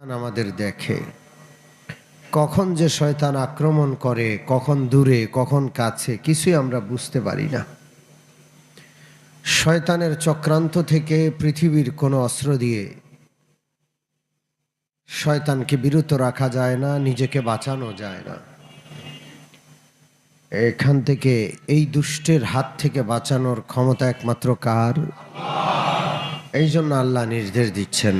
আমাদের দেখে। কখন যে শয়তান আক্রমণ করে, কখন দূরে, কখন কাছে, কিছুই আমরা বুঝতে পারি না। শয়তানের চক্রান্ত থেকে পৃথিবীর কোনো অস্ত্র দিয়ে শয়তানকে বিরত রাখা যায় না, নিজেকে বাঁচানো যায় না। এখান থেকে এই দুষ্টের হাত থেকে বাঁচানোর ক্ষমতা একমাত্র কার? এই জন্য আল্লাহ নির্দেশ দিচ্ছেন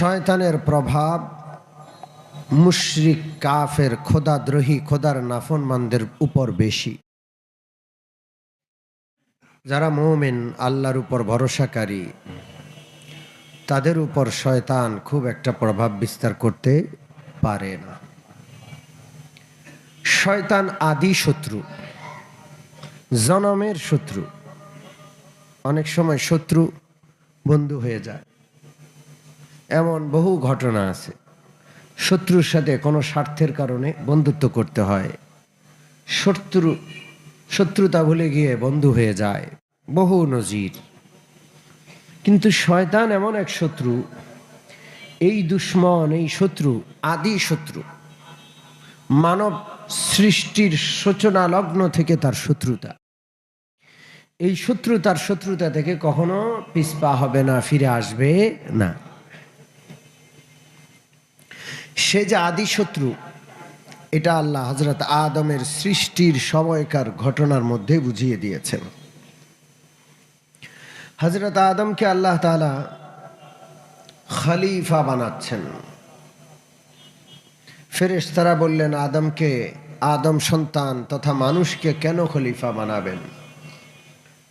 শয়তানের প্রভাব, মুশরিক, কাফের, খোদাদ্রোহী, খোদার নাফরমানদের উপর বেশি। যারা মোমেন, আল্লাহর উপর ভরসাকারী, তাদের উপর শয়তান খুব একটা প্রভাব বিস্তার করতে পারে না। শয়তান আদি শত্রু, জনমের শত্রু। অনেক সময় শত্রু বন্ধু হয়ে যায়। এমন বহু ঘটনা আছে। শত্রুর সাথে কোনো স্বার্থের কারণে বন্ধুত্ব করতে হয়। শত্রু, শত্রুতা ভুলে গিয়ে বন্ধু হয়ে যায়। বহু নজির। কিন্তু শয়তান এমন এক শত্রু, এই দুশ্মন, এই শত্রু, আদি শত্রু, মানব সৃষ্টির সূচনা লগ্ন থেকে তার শত্রুতা। এই শত্রু তার শত্রুতা থেকে কখনো পিছপা হবে না, ফিরে আসবে না। সে যে আদি শত্রু এটা আল্লাহ হজরত আদমের সৃষ্টির সময়কার ঘটনার মধ্যে বুঝিয়ে দিয়েছেন। হজরত আদমকে আল্লাহ তালা খলিফা বানাচ্ছেন। ফেরেশ তারা বললেন, আদমকে, আদম সন্তান তথা মানুষকে কেন খলিফা বানাবেন?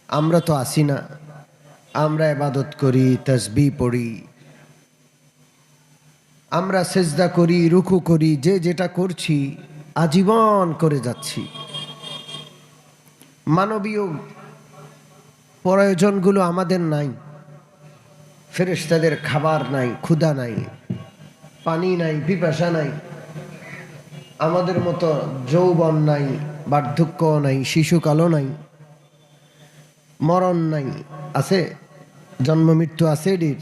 আমরা তো আসি না। আমরা এবাদত করি তসবি পড়ি আমরা সেজদা করি, রুকু করি, যে যেটা করছি, আজীবন করে যাচ্ছি। মানবীয় প্রয়োজনগুলো আমাদের নাই। ফেরেশতাদের খাবার নাই, ক্ষুধা নাই, পানি নাই, পিপাসা নাই। আমাদের মতো যৌবন নাই, বার্ধক্য নাই, শিশুকালও নাই। মরণ নাই। আছে, জন্ম মৃত্যু আছে এটির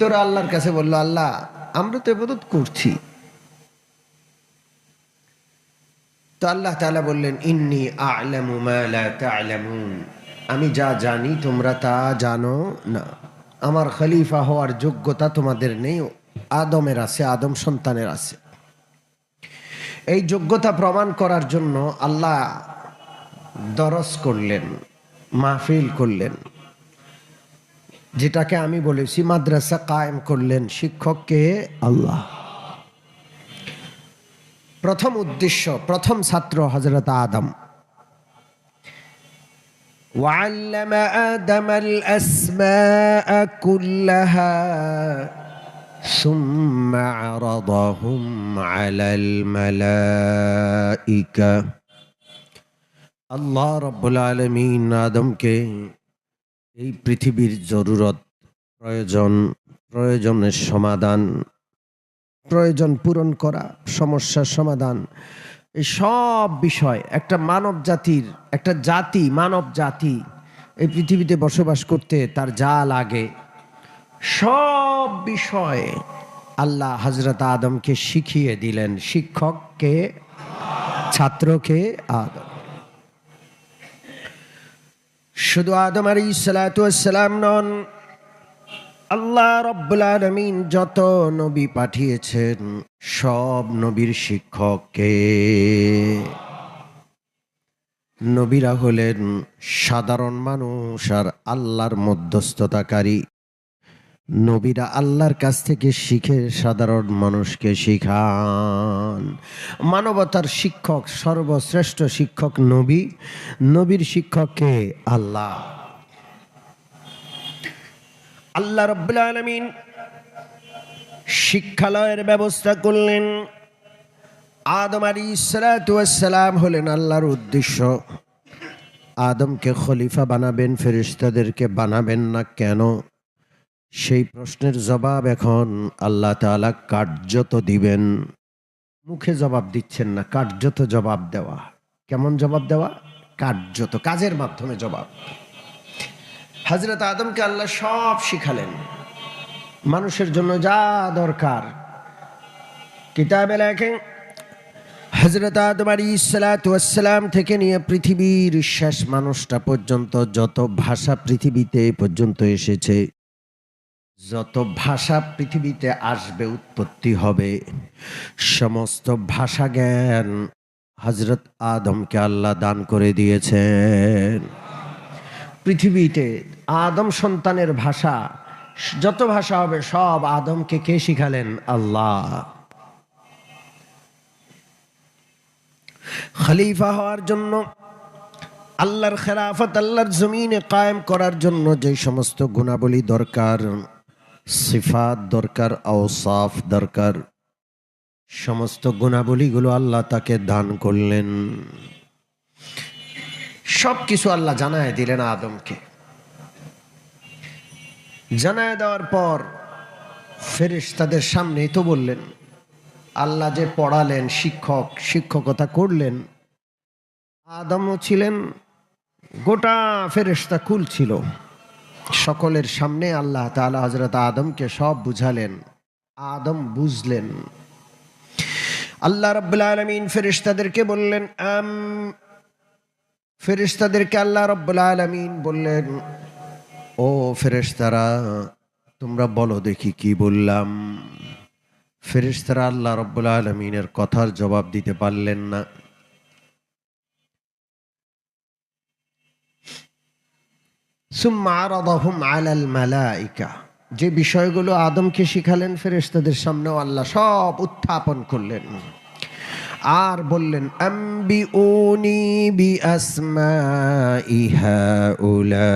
তোরা আল্লাহর কাছে বলল, আল্লাহ, আমরা তো এবাদত করছি। তো আল্লাহ তালা বললেন, ইন্নি আ'লামু আমি যা জানি তোমরা তা জানো না। আমার খলিফা হওয়ার যোগ্যতা তোমাদের নেই। আদমের আছে, আদম সন্তানের আছে। এই যোগ্যতা প্রমাণ করার জন্য আল্লাহ দরস করলেন, মাহফিল করলেন। যেটাকে আমি বলেছি মাদ্রাসা কায়েম করলেন শিক্ষককে আল্লাহ প্রথম উদ্দেশ্য প্রথম ছাত্র হজরত আদম وعلم آدم الأسماء كلها ثم عرضهم على الملائكة আল্লাহ রব্বুল আলমিন আদমকে এই পৃথিবীর জরুরত, প্রয়োজন, প্রয়োজনের সমাধান, প্রয়োজন পূরণ করা, সমস্যার সমাধান। এই সব বিষয় একটা মানব জাতির, একটা জাতি, মানব জাতি এই পৃথিবীতে বসবাস করতে তার যা লাগে। সব বিষয় আল্লাহ হজরত আদমকে শিখিয়ে দিলেন শিক্ষককে, ছাত্রকে আদম। শুধু আদম আলী সালাম নন, আল্লাহ রব্বুল আলমিন যত নবী পাঠিয়েছেন, সব নবীর শিক্ষককে। নবীরা হলেন সাধারণ মানুষ আর আল্লাহর মধ্যস্থতাকারী। নবীরা আল্লাহর কাছ থেকে শিখে সাধারণ মানুষকে শিখান। মানবতার শিক্ষক, সর্বশ্রেষ্ঠ শিক্ষক নবী। নবীর শিক্ষককে আল্লাহ। আল্লাহ রব্বুল আলমিন শিক্ষালয়ের ব্যবস্থা করলেন। আদম আলী সালাম হলেন আল্লাহর উদ্দেশ্য। আদমকে খলিফা বানাবেন ফেরিস্তাদেরকে বানাবেন না কেন? সেই প্রশ্নের জবাব এখন আল্লাহ তাআলা কার্যত দিবেন। মুখে জবাব দিচ্ছেন না, কার্যত জবাব দেওয়া। কেমন জবাব দেওয়া? কার্যত, কাজের মাধ্যমে জবাব। হজরত আদমকে আল্লাহ সব শিখালেন। মানুষের জন্য যা দরকার। কিতাবে লেখেন হজরত আদম আলী ইসালাতাম থেকে নিয়ে পৃথিবীর শেষ মানুষটা পর্যন্ত, যত ভাষা পৃথিবীতে পর্যন্ত এসেছে যত ভাষা পৃথিবীতে আসবে, উৎপত্তি হবে, সমস্ত ভাষা জ্ঞান হজরত আদমকে আল্লাহ দান করে দিয়েছেন। পৃথিবীতে আদম সন্তানের ভাষা, যত ভাষা হবে, সব আদমকে কে শিখালেন? আল্লাহ। খলিফা হওয়ার জন্য, আল্লাহর খেরাফত আল্লাহর জমিনে কায়েম করার জন্য যে সমস্ত গুণাবলী দরকার সিফাত দরকার, আওসাফ দরকার। সমস্ত গুণাবলীগুলো আল্লাহ তাকে দান করলেন। সব কিছু আল্লাহ জানায় দিলেন আদমকে। জানায় দেওয়ার পর ফেরেশ তাদের সামনেই তো বললেন, আল্লাহ যে পড়ালেন, শিক্ষক, শিক্ষকতা করলেন, আদমও ছিলেন, গোটা ফেরেশতা কুল ছিল। সকলের সামনে আল্লাহ তাআলা হজরত আদমকে সব বুঝালেন, আদম বুঝলেন। আল্লাহ রব্বুল আলমিন ফেরেশতাদেরকে বললেন, আম, ফেরেশতাদেরকে আল্লাহ রব্বুল আলমিন বললেন, ও ফেরেশতারা, তোমরা বলো দেখি কি বললাম। ফেরেশতারা আল্লাহ রব্বুল আলমিনের কথার জবাব দিতে পারলেন না। আলাল যে বিষয়গুলো আদমকে শিখালেন ফেরেশতাদের সামনেও আল্লাহ সব উত্থাপন করলেন। আর বললেন আম্বি উনি বি ইহা উলা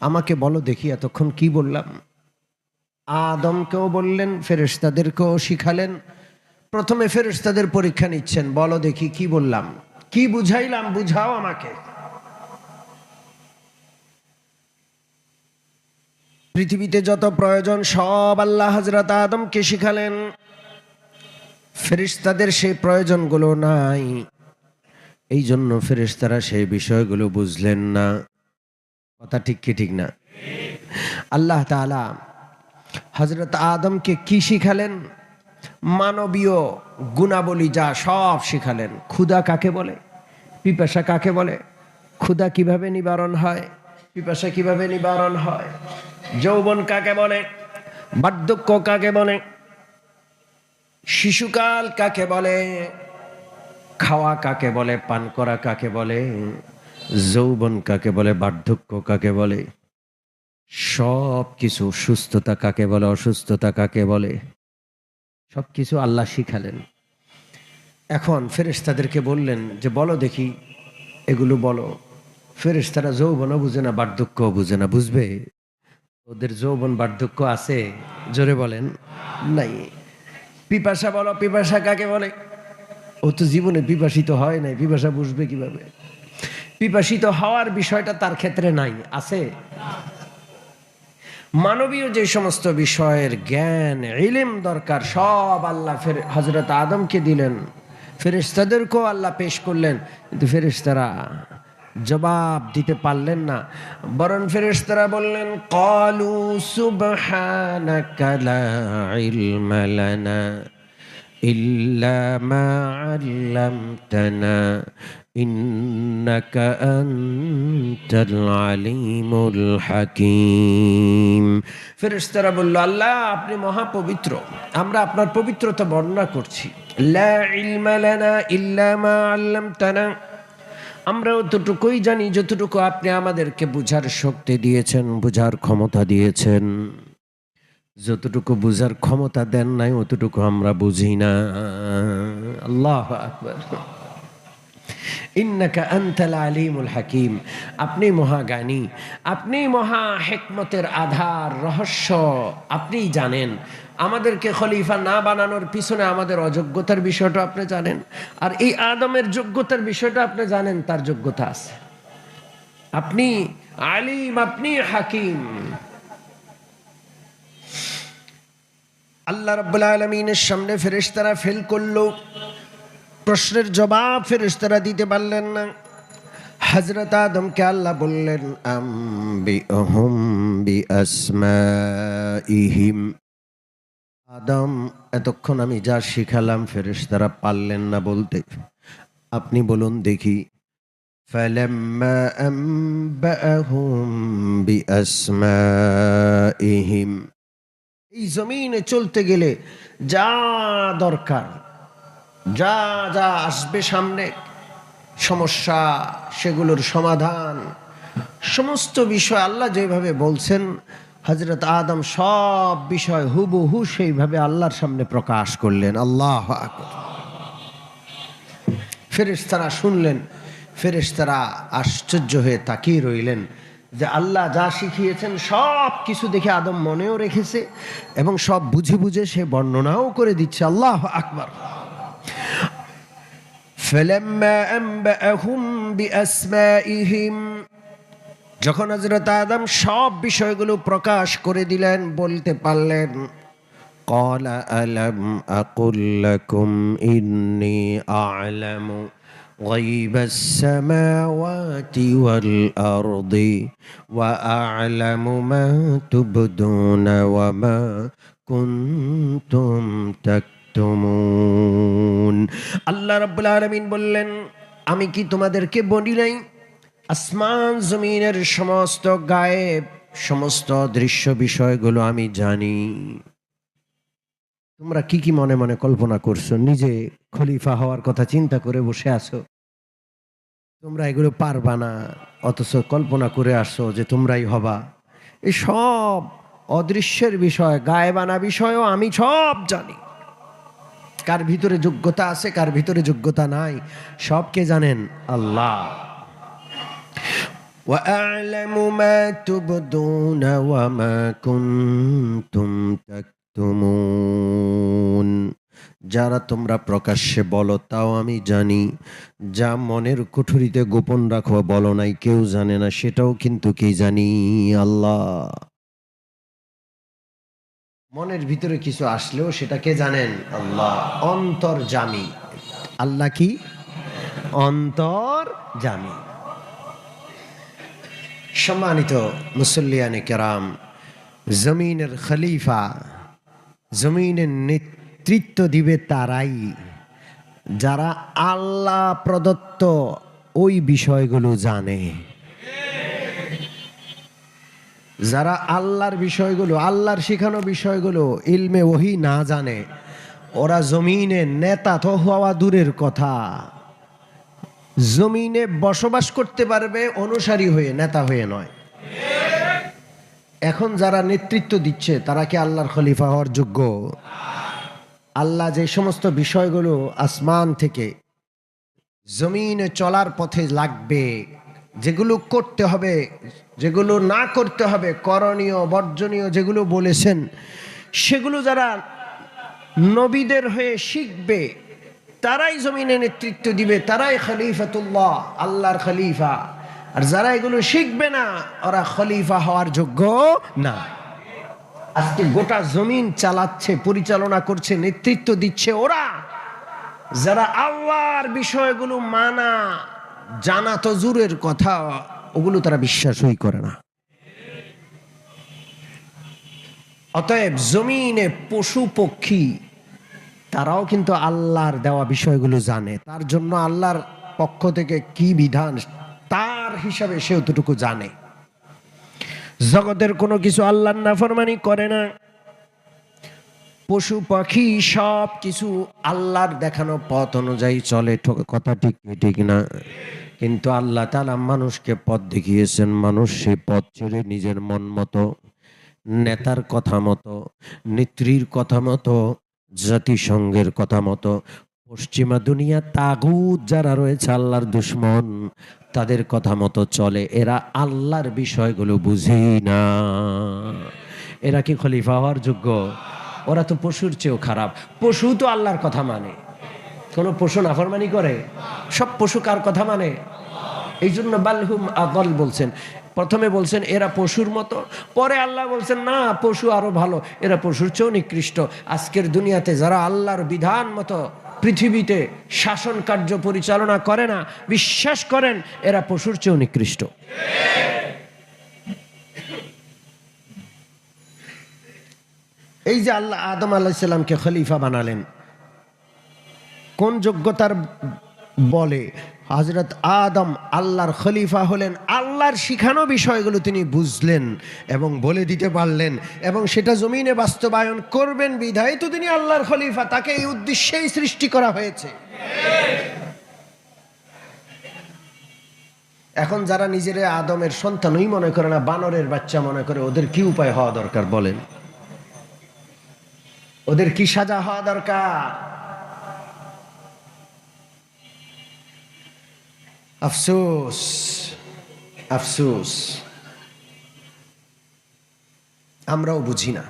আমাকে বলো দেখি এতক্ষণ কি বললাম। আদমকেও বললেন, ফেরেশতাদেরকেও শিখালেন প্রথমে ফেরেশতাদের পরীক্ষা নিচ্ছেন, বলো দেখি কি বললাম। কি বুঝাইলাম, বুঝাও আমাকে। পৃথিবীতে যত প্রয়োজন, সব আল্লাহ হজরত আদমকে শিখালেন। ফেরিস্তাদের সেই প্রয়োজনগুলো নাই। এই জন্য ফেরিস্তারা সেই বিষয়গুলো বুঝলেন না। কথা ঠিক কি, ঠিক না? আল্লাহ তাআলা হজরত আদমকে কি শিখালেন? মানবীয় গুণাবলী যা সব শিখালেন ক্ষুধা কাকে বলে পিপাসা কাকে বলে ক্ষুধা কীভাবে নিবারণ হয় পিপাসা কীভাবে নিবারণ হয় যৌবন কাকে বলে বার্ধক্য কাকে বলে শিশুকাল কাকে বলে খাওয়া কাকে বলে পান করা কাকে বলে যৌবন কাকে বলে বার্ধক্য কাকে বলে সব কিছু সুস্থতা কাকে বলে অসুস্থতা কাকে বলে সব কিছু আল্লাহ শিখালেন। এখন ফেরেশতাদেরকে বললেন যে, বলো দেখি, এগুলো বলো। ফেরেশতারা যৌবনও বুঝে না, বার্ধক্যও বুঝে না, বুঝবে? ওদের যৌবন বার্ধক্য আছে, জোরে বলেন, নাই। পিপাসা বলো, পিপাসা কাকে বলে? ও তো জীবনে পিপাসিত হয় নাই, পিপাসা বুঝবে কীভাবে? পিপাসিত হওয়ার বিষয়টা তার ক্ষেত্রে নাই, আছে? মানবীয় যে সমস্ত বিষয়ের জ্ঞান, ইলিম দরকার, সব আল্লাহ ফের হজরত আদমকে দিলেন। ফেরেশতাদেরকেও আল্লাহ পেশ করলেন, কিন্তু ফেরেশতারা জবাব দিতে পারলেন না। বরং ফেরেশতারা বললেন, কলু আল্লামতানা। ইন্নাকা আনতাল আলিমুল হাকিম ফেরেশতারা বলল, আল্লাহ, আপনি মহাপবিত্র। আমরা আপনার পবিত্রতা বর্ণনা করছি। লা ইলমা লানা ইল্লা মা আল্লামতানা। আমরা অতটুকুই জানি যতটুকু আপনি আমাদেরকে বুঝার শক্তি দিয়েছেন, বুঝার ক্ষমতা দিয়েছেন। যতটুকু বুঝার ক্ষমতা দেন নাই, অতটুকু আমরা বুঝি না। আল্লাহ আকবার। ইন্নাকা আনতাল আলিমুল হাকিম। আপনি মহাজ্ঞানী, আপনি মহা হেকমতের আধার, রহস্য, আপনিই জানেন। আমাদেরকে খলিফা না বানানোর পিছনে আমাদের অযোগ্যতার বিষয়টা আপনি জানেন। আর এই আদমের যোগ্যতার বিষয়টা আপনি জানেন, তার যোগ্যতা আছে। আপনি আলিম, আপনি হাকিম। আল্লাহ রব্বুল আলমিনের সামনে ফেরেশতারা ফেল করল। প্রশ্নের জবাব ফেরেশতারা দিতে পারলেন না হজরত আদমকে আল্লাহ বললেন আম্বি অহম বি আসমাইহিম আদম এতক্ষণ আমি যা শিখালাম ফেরেশতারা পারলেন না বলতে আপনি বলুন দেখি فلما أنبأهم بأسمائهم এই জমিনে চলতে গেলে যা দরকার যা যা আসবে সামনে, সমস্যা, সেগুলোর সমাধান। সমস্ত বিষয় আল্লাহ যেভাবে বলছেন হজরত আদম সব বিষয় হুবহু সেইভাবে আল্লাহর সামনে প্রকাশ করলেন। আল্লাহ ফেরেশতারা শুনলেন, ফেরেশতারা আশ্চর্য হয়ে তাকিয়ে রইলেন যে আল্লাহ যা শিখিয়েছেন সব কিছু দেখে আদম মনেও রেখেছে এবং সব বুঝে বুঝে সে বর্ণনাও করে দিচ্ছে। আল্লাহ আকবার। فلما أنبأهم بأسمائهم যখন হজরত আদম সব বিষয়গুলো প্রকাশ করে দিলেন বলতে পারলেন قال ألم أقل لكم إني أعلم غيب السماوات والأرض وأعلم ما تبدون وما كنتم تكتمون আল্লাহ রাব্বুল আলামিন বললেন, আমি কি তোমাদেরকে বলি নাই? আসমান জমিনের সমস্ত গায়েব, সমস্ত দৃশ্য বিষয়গুলো আমি জানি। তোমরা কি কি মনে মনে কল্পনা করছ? নিজে খলিফা হওয়ার কথা চিন্তা করে বসে আছো। তোমরা এগুলো পারবা না, অথচ কল্পনা করে আসছো যে তোমরাই হবা। এই সব অদৃশ্যের বিষয়, গায়েবানা বিষয়ও আমি সব জানি। কার ভিতরে যোগ্যতা আছে কার ভিতরে যোগ্যতা নাই সবকে জানেন আল্লাহ وأعلم ما تبدون وما كنتم تكتمون যারা তোমরা প্রকাশ্যে বলো তাও আমি জানি যা মনের কুঠুরিতে গোপন রাখো বলো নাই কেউ জানে না সেটাও কিন্তু কি জানি আল্লাহ মনের ভিতরে কিছু আসলেও সেটা কে জানেন? আল্লাহ। অন্তর জামি। আল্লাহ কি? অন্তর জামি। সম্মানিত মুসল্লিয়ানে কেরাম জমিনের খলিফা জমিনের নেতৃত্ব দিবে তারাই। যারা আল্লাহ প্রদত্ত ওই বিষয়গুলো জানে। যারা আল্লাহর বিষয়গুলো, আল্লাহর শিখানো বিষয়গুলো ইলমে ওহি না জানে, ওরা জমিনে নেতা তো হওয়া দূরের কথা। জমিনে বসবাস করতে পারবে অনুসারী হয়ে, নেতা হয়ে নয়। এখন যারা নেতৃত্ব দিচ্ছে, তারা কি আল্লাহর খলিফা হওয়ার যোগ্য? আল্লাহ যে সমস্ত বিষয়গুলো আসমান থেকে জমিনে চলার পথে লাগবে, যেগুলো করতে হবে যেগুলো না করতে হবে, করণীয়, বর্জনীয় যেগুলো বলেছেন, সেগুলো যারা নবীদের হয়ে শিখবে, তারাই জমিনে নেতৃত্ব দিবে, তারাই খলিফাতুল্লাহ, আল্লাহর খলিফা। আর যারা এগুলো শিখবে না, ওরা খলিফা হওয়ার যোগ্য না। আজকে গোটা জমিন চালাচ্ছে, পরিচালনা করছে, নেতৃত্ব দিচ্ছে ওরা। যারা আল্লাহর বিষয়গুলো মানা, জানা তো জুরের কথা ওগুলো তারা বিশ্বাসই করে না। অতএব জমিনে পশু পক্ষী, তারাও কিন্তু আল্লাহর দেওয়া বিষয়গুলো জানে। তার জন্য আল্লাহর পক্ষ থেকে কি বিধান, তার হিসাবে সে অতটুকু জানে। জগতের কোনো কিছু আল্লাহর নাফরমানি করে না। পশু পাখি সব কিছু আল্লাহর দেখানো পথ অনুযায়ী চলে কথা ঠিক ঠিক না। কিন্তু আল্লাহ তালা মানুষকে পথ দেখিয়েছেন, মানুষ সেই পথ ছেড়ে নিজের মন মতো, নেতার কথা মতো, নেত্রীর কথা মতো, জাতিসংঘের কথা মতো, পশ্চিমা দুনিয়া তাগুত যারা রয়েছে আল্লাহর দুশ্মন, তাদের কথা মতো চলে। এরা আল্লাহর বিষয়গুলো বুঝেই না। এরা কি খলিফা হওয়ার যোগ্য? ওরা তো পশুর চেয়েও খারাপ। পশু তো আল্লাহর কথা মানে। কোনো পশু নাফরমানি করে? সব পশু কার কথা মানে? এই জন্য বালহুম আগল বলছেন। প্রথমে বলছেন, এরা পশুর মতো। পরে আল্লাহ বলছেন, না, পশু আরও ভালো। এরা পশুর চেয়েও নিকৃষ্ট। আজকের দুনিয়াতে যারা আল্লাহর বিধান মতো পৃথিবীতে শাসন কার্য পরিচালনা করে না, বিশ্বাস করেন, এরা পশুর চেয়েও নিকৃষ্ট। এই যে আল্লাহ আদম আলাহিসাল্লামকে খলিফা বানালেন কোন যোগ্যতার বলে? হজরত আদম আল্লাহর খলিফা হলেন, আল্লাহর শিখানো বিষয়গুলো তিনি বুঝলেন এবং বলে দিতে পারলেন এবং সেটা জমিনে বাস্তবায়ন করবেন বিধায় তো তিনি আল্লাহর খলিফা, তাকে এই উদ্দেশ্যেই সৃষ্টি করা হয়েছে। এখন যারা নিজের আদমের সন্তানই মনে করে না, বানরের বাচ্চা মনে করে, ওদের কি উপায় হওয়া দরকার বলেন? ওদের কি সাজা হওয়া দরকার? আফসোস আফসোস আমরাও বুঝি না।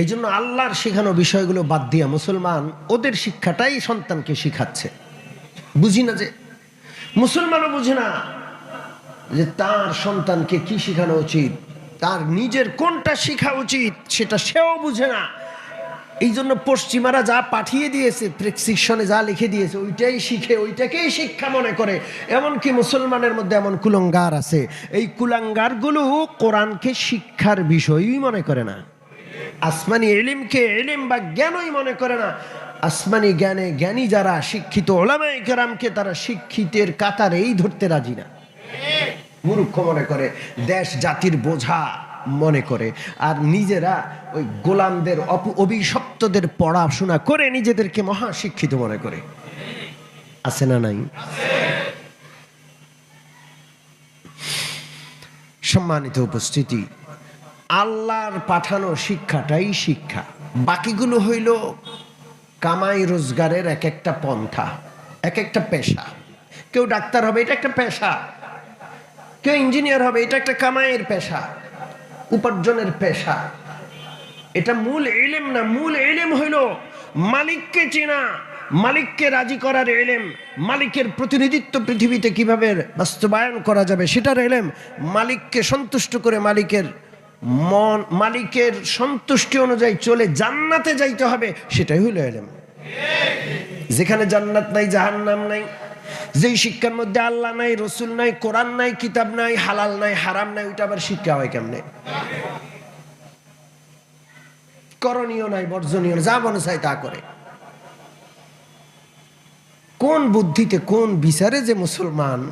এই জন্য আল্লাহর শেখানো বিষয়গুলো বাদ দিয়া মুসলমান ওদের শিক্ষাটাই সন্তানকে শিখাচ্ছে। বুঝি না যে? মুসলমানও বুঝে না যে তার সন্তানকে কি শেখানো উচিত, তার নিজের কোনটা শেখা উচিত, সেটা সেও বুঝে না। এই জন্য পশ্চিমারা যা পাঠিয়ে দিয়েছে, প্রেসক্রিপশনে যা লিখে দিয়েছে, ওইটাই শিখে, ওইটাকেই শিক্ষা মনে করে। এমনকি মুসলমানের মধ্যে এমন কুলঙ্গার আছে। এই কুলাঙ্গারগুলো কোরআনকে শিক্ষার বিষয়ই মনে করে না। আসমানি এলিমকে এলিম বা জ্ঞানই মনে করে না। আসমানি জ্ঞানে জ্ঞানী যারা, শিক্ষিত ওলামাই কেরামকে তারা শিক্ষিতের কাতারেই ধরতে রাজি না। মূর্খ মনে করে, দেশ জাতির বোঝা। মনে করে। আর নিজেরা ওই গোলামদের অপ- অভিশপ্তদের পড়াশোনা করে নিজেদেরকে মহা শিক্ষিত মনে করে। আছে না নাই? সম্মানিত উপস্থিতি, আল্লাহর পাঠানো শিক্ষাটাই শিক্ষা। বাকিগুলো হইল কামাই রোজগারের এক একটা পন্থা এক একটা পেশা। কেউ ডাক্তার হবে, এটা একটা পেশা। কেউ ইঞ্জিনিয়ার হবে, এটা একটা কামাইয়ের পেশা। উপার্জনের পেশা। এটা মূল এলেম না, মূল এলেম হইল মালিককে চেনা, মালিককে রাজি করার এলেম মালিকের প্রতিনিধিত্ব পৃথিবীতে কীভাবে বাস্তবায়ন করা যাবে সেটার এলেম মালিককে সন্তুষ্ট করে মালিকের মন, মালিকের সন্তুষ্টি অনুযায়ী চলে জান্নাতে যাইতে হবে, সেটাই হইল এলেম যেখানে জান্নাত নাই, জাহান্নাম নাই যেই শিক্ষার মধ্যে আল্লাহ নাই, রসুল নাই, কোরআন নাই, কিতাব নাই, হালাল নাই, হারাম নাই, ওইটা আবার শিক্ষা হয় কেমনে? করণীয় নাই, বর্জনীয় যা মনে চায় তা করে। কোন বুদ্ধিতে, কোন বিচারে যে মুসলমান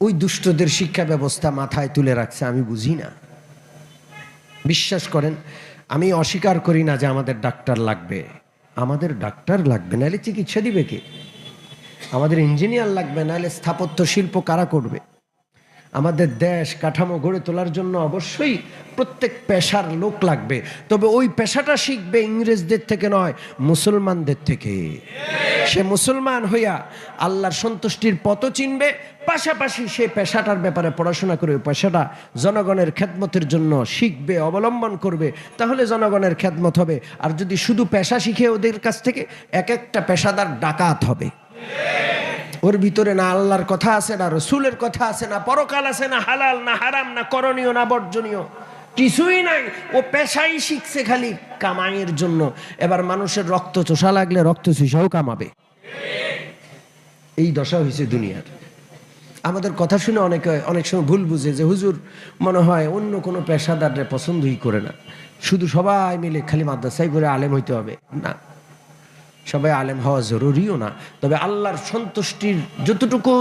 ওই দুষ্টদের শিক্ষা ব্যবস্থা মাথায় তুলে রাখছে, আমি বুঝি না। বিশ্বাস করেন, আমি অস্বীকার করি না যে আমাদের ডাক্তার লাগবে। আমাদের ডাক্তার লাগবে, নাহলে চিকিৎসা দিবে কে? আমাদের ইঞ্জিনিয়ার লাগবে, নাহলে স্থাপত্য শিল্প কারা করবে? আমাদের দেশ কাঠামো গড়ে তোলার জন্য অবশ্যই প্রত্যেক পেশার লোক লাগবে। তবে ওই পেশাটা শিখবে ইংরেজদের থেকে নয়, মুসলমানদের থেকে। সে মুসলমান হইয়া আল্লাহর সন্তুষ্টির পথ চিনবে, পাশাপাশি সে পেশাটার ব্যাপারে পড়াশোনা করে ওই পেশাটা জনগণের খেদমতের জন্য শিখবে, অবলম্বন করবে। তাহলে জনগণের খেদমত হবে। আর যদি শুধু পেশা শিখে ওদের কাছ থেকে, এক একটা পেশাদার ডাকাত হবে। ওর ভিতরে না আল্লাহর কথা আছে, না রসুলের কথা আছে, না পরকাল আছে, না হালাল, না হারাম, না করণীয়, না বর্জনীয়। কিছুই নাই। ও পেশাই শিখছে খালি কামাইয়ের জন্য। এবার মানুষের রক্ত চোষা লাগলে রক্ত চুষাও কামাবে। এই দশা হয়েছে দুনিয়ার। আমাদের কথা শুনে অনেকে, অনেক সময় ভুল বুঝে যে হুজুর মনে হয় অন্য কোনো পেশাদাররে পছন্দই করে না। শুধু সবাই মিলে খালি মাদ্রাসায় করে আলেম হইতে হবে। না। সবাই আলেম হওয়া জরুরিও না। তবে আল্লাহর সন্তুষ্টির যতটুকু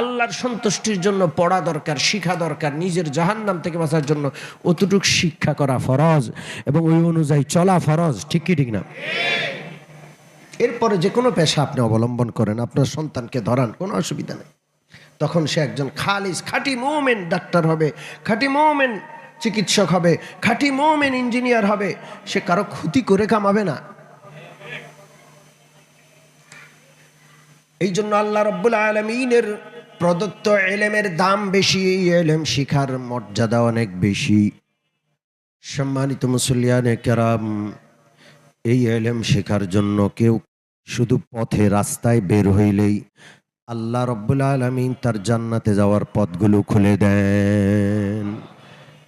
আল্লাহর সন্তুষ্টির জন্য পড়া দরকার, শিখা দরকার, নিজের জাহান্নাম থেকে বাঁচার জন্য অতটুক শিক্ষা করা ফরজ এবং ওই অনুযায়ী চলা ফরজ, ঠিক কি ঠিক না? এরপরে যে কোনো পেশা আপনি অবলম্বন করেন, আপনার সন্তানকে ধরান, কোনো অসুবিধা নেই। তখন সে একজন খালিস, খাঁটি মোমেন ডাক্তার হবে, খাঁটি মোমেন চিকিৎসক হবে, খাঁটি মোমেন ইঞ্জিনিয়ার হবে। সে কারও ক্ষতি করে কামাবে না। এই জন্য আল্লাহ রব্বুল আলমিনের প্রদত্ত এলেমের দাম বেশি, এই এলেম শিখার মর্যাদা অনেক বেশি। সম্মানিত মুসলিয়ানে কেরাম, এই এলেম শেখার জন্য কেউ শুধু পথে রাস্তায় বের হইলেই আল্লাহ রব্বুল আলমিন তার জান্নাতে যাওয়ার পথগুলো খুলে দেন।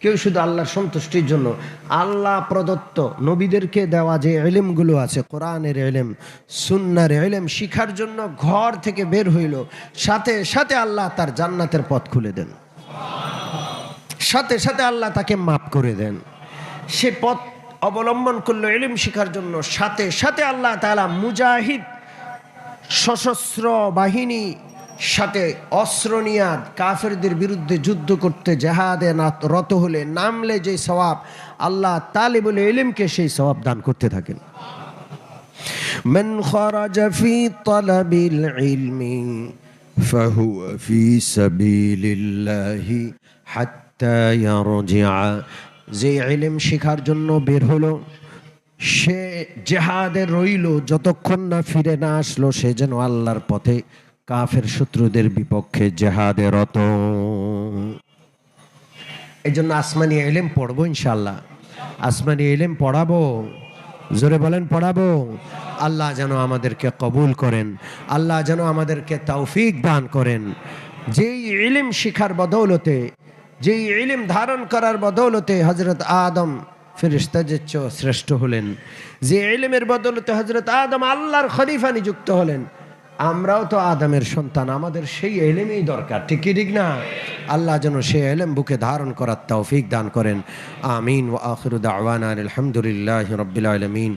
কেউ শুধু আল্লাহর সন্তুষ্টির জন্য। আল্লাহ প্রদত্ত নবীদেরকে দেওয়া যে এলেমগুলো আছে, কোরআনের এলেম সুন্নার এলেম শিখার জন্য ঘর থেকে বের হইল। সাথে সাথে আল্লাহ তার জান্নাতের পথ খুলে দেন। সাথে সাথে আল্লাহ তাকে মাফ করে দেন। সে পথ অবলম্বন করল এলিম শিখার জন্য। সাথে সাথে আল্লাহ তাআলা মুজাহিদ সশস্ত্র বাহিনী সাথে অস্ত্র নিয়ে কাফেরদের বিরুদ্ধে যুদ্ধ করতে জেহাদে না রত হলে নামলে যে সওয়াব আল্লাহ তালিবুল ইলমকে সেই সওয়াব দান করতে থাকেন من خرج في طلب العلم فهو في سبيل الله حتى يرجع যে ইলম শেখার জন্য বের হলো সে জেহাদে রইল যতক্ষণ না ফিরে না আসলো সে যেন আল্লাহর পথে কাফের শত্রুদের বিপক্ষে জেহাদে রত। এই জন্য আসমানি এলেম পড়ব ইনশাল্লাহ আসমানি এলেম পড়াবো, জোরে বলেন পড়াবো। আল্লাহ যেন আমাদেরকে কবুল করেন, আল্লাহ যেন আমাদেরকে তৌফিক দান করেন। যেই ইলিম শিখার বদৌলতে, যেই ইলিম ধারণ করার বদৌলতে হজরত আদম ফেরিস্তা চেয়েও শ্রেষ্ঠ হলেন। যে ইলিমের বদৌলতে হজরত আদম আল্লাহর খলিফা নিযুক্ত হলেন। আমরাও তো আদমের সন্তান, আমাদের সেই এলেমেই দরকার, ঠিক কি ঠিক না? আল্লাহ যেন সেই এলেম বুকে ধারণ করার তৌফিক দান করেন। আমিন ও আখরুদ দাওয়ানা আলহামদুলিল্লাহ রবিল আলমিন।